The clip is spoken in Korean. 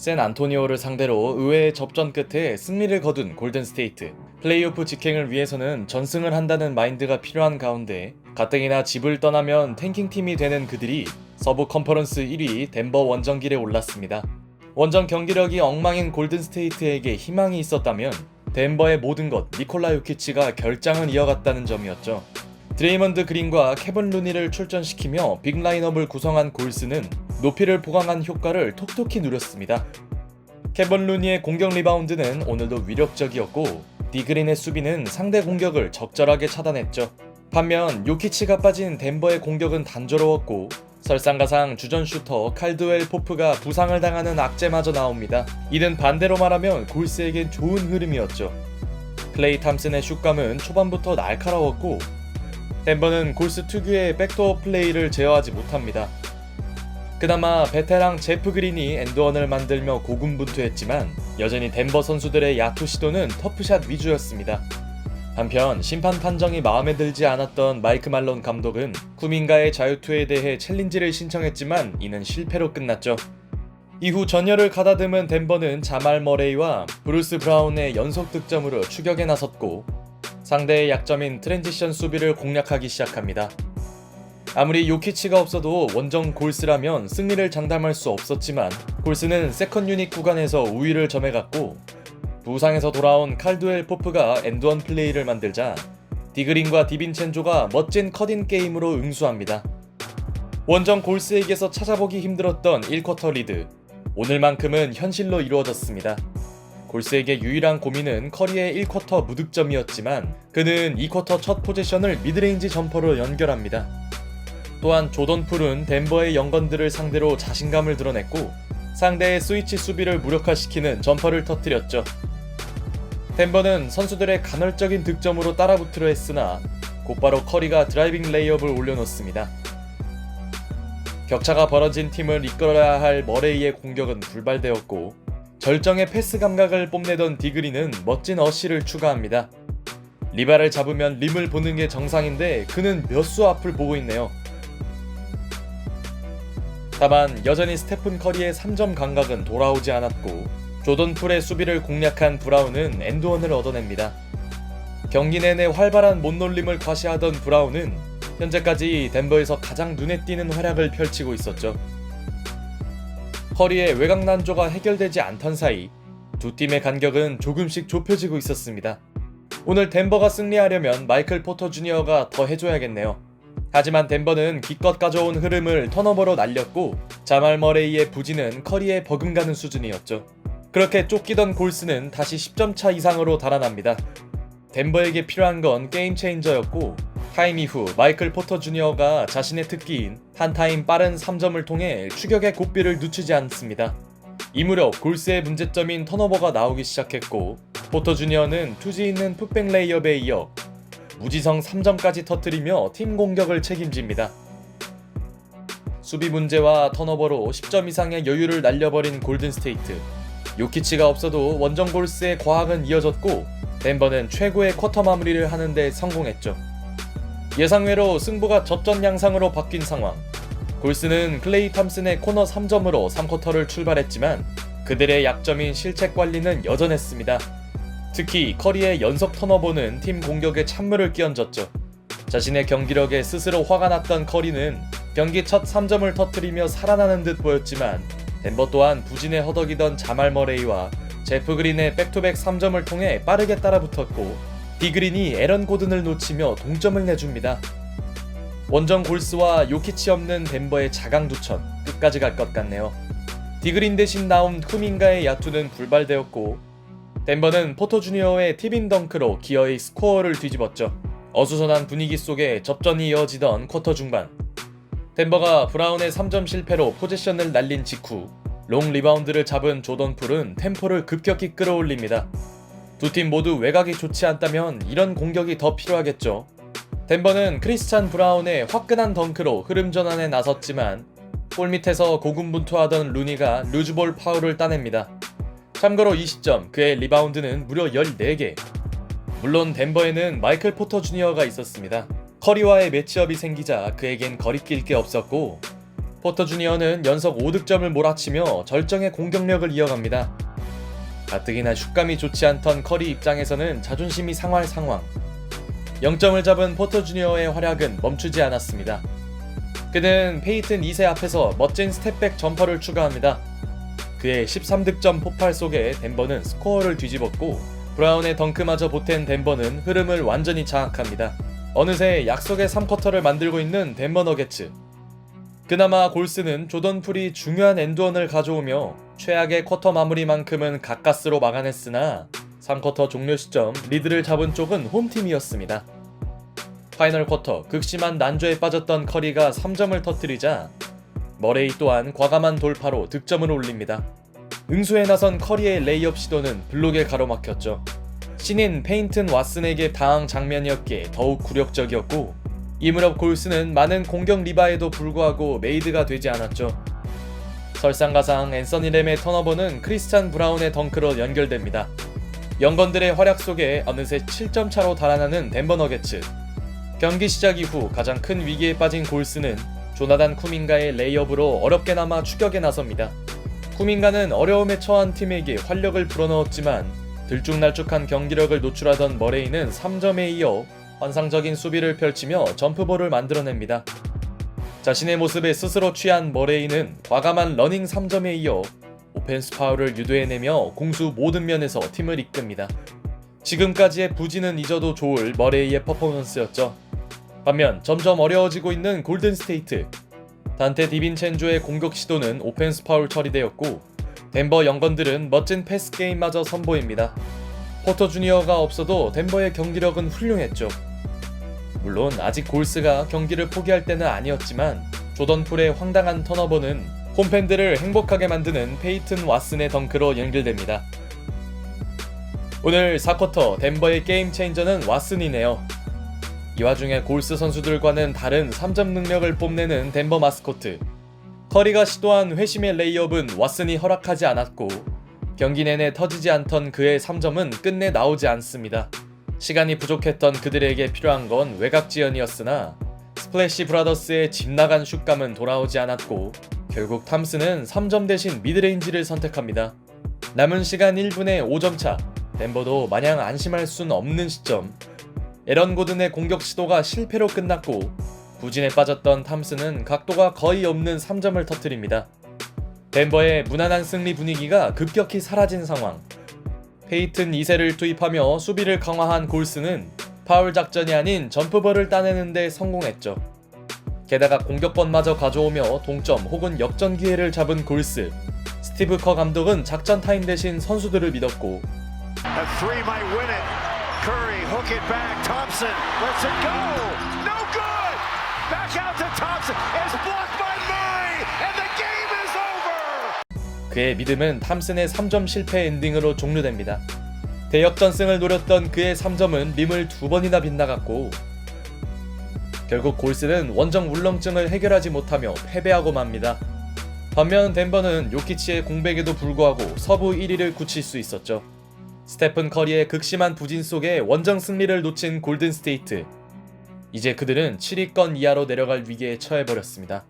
샌 안토니오를 상대로 의외의 접전 끝에 승리를 거둔 골든스테이트. 플레이오프 직행을 위해서는 전승을 한다는 마인드가 필요한 가운데 가뜩이나 집을 떠나면 탱킹팀이 되는 그들이 서부 컨퍼런스 1위 덴버 원정길에 올랐습니다. 원정 경기력이 엉망인 골든스테이트에게 희망이 있었다면 덴버의 모든 것 니콜라 요키치가 결장을 이어갔다는 점이었죠. 드레이먼드 그린과 케본 루니를 출전시키며 빅 라인업을 구성한 골스는 높이를 보강한 효과를 톡톡히 누렸습니다. 케본 루니의 공격 리바운드는 오늘도 위력적이었고 디그린의 수비는 상대 공격을 적절하게 차단했죠. 반면 요키치가 빠진 덴버의 공격은 단조로웠고 설상가상 주전 슈터 칼드웰 포프가 부상을 당하는 악재마저 나옵니다. 이는 반대로 말하면 골스에겐 좋은 흐름이었죠. 클레이 탐슨의 슛감은 초반부터 날카로웠고 덴버는 골스 특유의 백도어 플레이를 제어하지 못합니다. 그나마 베테랑 제프 그린이 엔드원을 만들며 고군분투했지만 여전히 덴버 선수들의 야투 시도는 터프샷 위주였습니다. 한편 심판 판정이 마음에 들지 않았던 마이크 말론 감독은 쿠민가의 자유투에 대해 챌린지를 신청했지만 이는 실패로 끝났죠. 이후 전열을 가다듬은 덴버는 자말 머레이와 브루스 브라운의 연속 득점으로 추격에 나섰고 상대의 약점인 트랜지션 수비를 공략하기 시작합니다. 아무리 요키치가 없어도 원정 골스라면 승리를 장담할 수 없었지만 골스는 세컨 유닛 구간에서 우위를 점해갔고 부상에서 돌아온 칼두엘 포프가 엔드원 플레이를 만들자 디그린과 디빈첸조가 멋진 컷인 게임으로 응수합니다. 원정 골스에게서 찾아보기 힘들었던 1쿼터 리드 오늘만큼은 현실로 이루어졌습니다. 골스에게 유일한 고민은 커리의 1쿼터 무득점이었지만 그는 2쿼터 첫 포지션을 미드레인지 점퍼로 연결합니다. 또한 조던 풀은 덴버의 영건들을 상대로 자신감을 드러냈고 상대의 스위치 수비를 무력화시키는 점퍼를 터뜨렸죠. 덴버는 선수들의 간헐적인 득점으로 따라붙으려 했으나 곧바로 커리가 드라이빙 레이업을 올려놓습니다. 격차가 벌어진 팀을 이끌어야 할 머레이의 공격은 불발되었고 절정의 패스 감각을 뽐내던 디그리는 멋진 어시를 추가합니다. 리바를 잡으면 림을 보는 게 정상인데 그는 몇 수 앞을 보고 있네요. 다만 여전히 스테픈 커리의 3점 감각은 돌아오지 않았고 조던 풀의 수비를 공략한 브라운은 엔드원을 얻어냅니다. 경기 내내 활발한 못놀림을 과시하던 브라운은 현재까지 덴버에서 가장 눈에 띄는 활약을 펼치고 있었죠. 커리의 외곽 난조가 해결되지 않던 사이 두 팀의 간격은 조금씩 좁혀지고 있었습니다. 오늘 덴버가 승리하려면 마이클 포터 주니어가 더 해줘야겠네요. 하지만 덴버는 기껏 가져온 흐름을 턴오버로 날렸고 자말 머레이의 부진은 커리에 버금가는 수준이었죠. 그렇게 쫓기던 골스는 다시 10점 차 이상으로 달아납니다. 덴버에게 필요한 건 게임 체인저였고 타임 이후 마이클 포터 주니어가 자신의 특기인 한 타임 빠른 3점을 통해 추격의 고삐를 늦추지 않습니다. 이 무렵 골스의 문제점인 턴오버가 나오기 시작했고 포터 주니어는 투지 있는 풋백 레이업에 이어 무지성 3점까지 터뜨리며 팀 공격을 책임집니다. 수비 문제와 턴오버로 10점 이상의 여유를 날려버린 골든스테이트. 요키치가 없어도 원정 골스의 과학은 이어졌고 덴버는 최고의 쿼터 마무리를 하는데 성공했죠. 예상외로 승부가 접전 양상으로 바뀐 상황. 골스는 클레이 탐슨의 코너 3점으로 3쿼터를 출발했지만 그들의 약점인 실책 관리는 여전했습니다. 특히 커리의 연속 턴오버는 팀 공격에 찬물을 끼얹었죠. 자신의 경기력에 스스로 화가 났던 커리는 경기 첫 3점을 터뜨리며 살아나는 듯 보였지만 덴버 또한 부진에 허덕이던 자말 머레이와 제프 그린의 백투백 3점을 통해 빠르게 따라붙었고 디그린이 에런 고든을 놓치며 동점을 내줍니다. 원정 골스와 요키치 없는 덴버의 자강두천 끝까지 갈 것 같네요. 디그린 대신 나온 후민가의 야투는 불발되었고 덴버는 포터 주니어의 티빈 덩크로 기어의 스코어를 뒤집었죠. 어수선한 분위기 속에 접전이 이어지던 쿼터 중반 덴버가 브라운의 3점 실패로 포지션을 날린 직후 롱 리바운드를 잡은 조던 풀은 템포를 급격히 끌어올립니다. 두 팀 모두 외곽이 좋지 않다면 이런 공격이 더 필요하겠죠. 덴버는 크리스찬 브라운의 화끈한 덩크로 흐름 전환에 나섰지만 골 밑에서 고군분투하던 루니가 루즈볼 파울을 따냅니다. 참고로 이 시점 그의 리바운드는 무려 14개. 물론 덴버에는 마이클 포터 주니어가 있었습니다. 커리와의 매치업이 생기자 그에겐 거리낄 게 없었고 포터 주니어는 연속 5득점을 몰아치며 절정의 공격력을 이어갑니다. 가뜩이나 슛감이 좋지 않던 커리 입장에서는 자존심이 상할 상황. 0점을 잡은 포터 주니어의 활약은 멈추지 않았습니다. 그는 페이튼 2세 앞에서 멋진 스텝백 점퍼를 추가합니다. 그의 13득점 폭발 속에 덴버는 스코어를 뒤집었고 브라운의 덩크마저 보탠 덴버는 흐름을 완전히 장악합니다. 어느새 약속의 3쿼터를 만들고 있는 덴버 너게츠. 그나마 골스는 조던 풀이 중요한 엔드원을 가져오며 최악의 쿼터 마무리만큼은 가까스로 막아냈으나 3쿼터 종료 시점 리드를 잡은 쪽은 홈팀이었습니다. 파이널 쿼터 극심한 난조에 빠졌던 커리가 3점을 터뜨리자 머레이 또한 과감한 돌파로 득점을 올립니다. 응수에 나선 커리의 레이업 시도는 블록에 가로막혔죠. 신인 페인튼 왓슨에게 당한 장면이었기에 더욱 굴욕적이었고 이 무렵 골스는 많은 공격 리바에도 불구하고 메이드가 되지 않았죠. 설상가상 앤서니 램의 턴오버는 크리스찬 브라운의 덩크로 연결됩니다. 영건들의 활약 속에 어느새 7점 차로 달아나는 덴버 너게츠. 경기 시작 이후 가장 큰 위기에 빠진 골스는 조나단 쿠민가의 레이업으로 어렵게나마 추격에 나섭니다. 쿠민가는 어려움에 처한 팀에게 활력을 불어넣었지만 들쭉날쭉한 경기력을 노출하던 머레이는 3점에 이어 환상적인 수비를 펼치며 점프볼을 만들어냅니다. 자신의 모습에 스스로 취한 머레이는 과감한 러닝 3점에 이어 오펜스 파울을 유도해내며 공수 모든 면에서 팀을 이끕니다. 지금까지의 부진은 잊어도 좋을 머레이의 퍼포먼스였죠. 반면 점점 어려워지고 있는 골든 스테이트. 단테 디빈첸조의 공격 시도는 오펜스 파울 처리되었고 덴버 영건들은 멋진 패스 게임마저 선보입니다. 포터 주니어가 없어도 덴버의 경기력은 훌륭했죠. 물론 아직 골스가 경기를 포기할 때는 아니었지만 조던 풀의 황당한 턴오버는 홈팬들을 행복하게 만드는 페이튼 왓슨의 덩크로 연결됩니다. 오늘 4쿼터 덴버의 게임 체인저는 왓슨이네요. 이 와중에 골스 선수들과는 다른 3점 능력을 뽐내는 덴버 마스코트. 커리가 시도한 회심의 레이업은 왓슨이 허락하지 않았고 경기 내내 터지지 않던 그의 3점은 끝내 나오지 않습니다. 시간이 부족했던 그들에게 필요한 건 외곽 지연이었으나 스플래시 브라더스의 집 나간 슛감은 돌아오지 않았고 결국 탐스는 3점 대신 미드레인지를 선택합니다. 남은 시간 1분에 5점 차. 덴버도 마냥 안심할 순 없는 시점. 에런 고든의 공격 시도가 실패로 끝났고 부진에 빠졌던 탐스는 각도가 거의 없는 3점을 터뜨립니다. 덴버의 무난한 승리 분위기가 급격히 사라진 상황. 페이튼 2세를 투입하며 수비를 강화한 골스는 파울 작전이 아닌 점프볼을 따내는데 성공했죠. 게다가 공격권마저 가져오며 동점 혹은 역전 기회를 잡은 골스. 스티브 커 감독은 작전 타임 대신 선수들을 믿었고 Hook it back. Thompson lets it go. No good. Back out to Thompson. It's blocked by Murray, and the game is over. 그의 믿음은 탐슨의 3점 실패 엔딩으로 종료됩니다. 대역전승을 노렸던 그의 3점은 림을 두 번이나 빗나갔고 결국 골스는 원정 울렁증을 해결하지 못하며 패배하고 맙니다. 반면 덴버는 요키치의 공백에도 불구하고 서부 1위를 굳힐 수 있었죠. 스테픈 커리의 극심한 부진 속에 원정 승리를 놓친 골든 스테이트. 이제 그들은 7위권 이하로 내려갈 위기에 처해버렸습니다.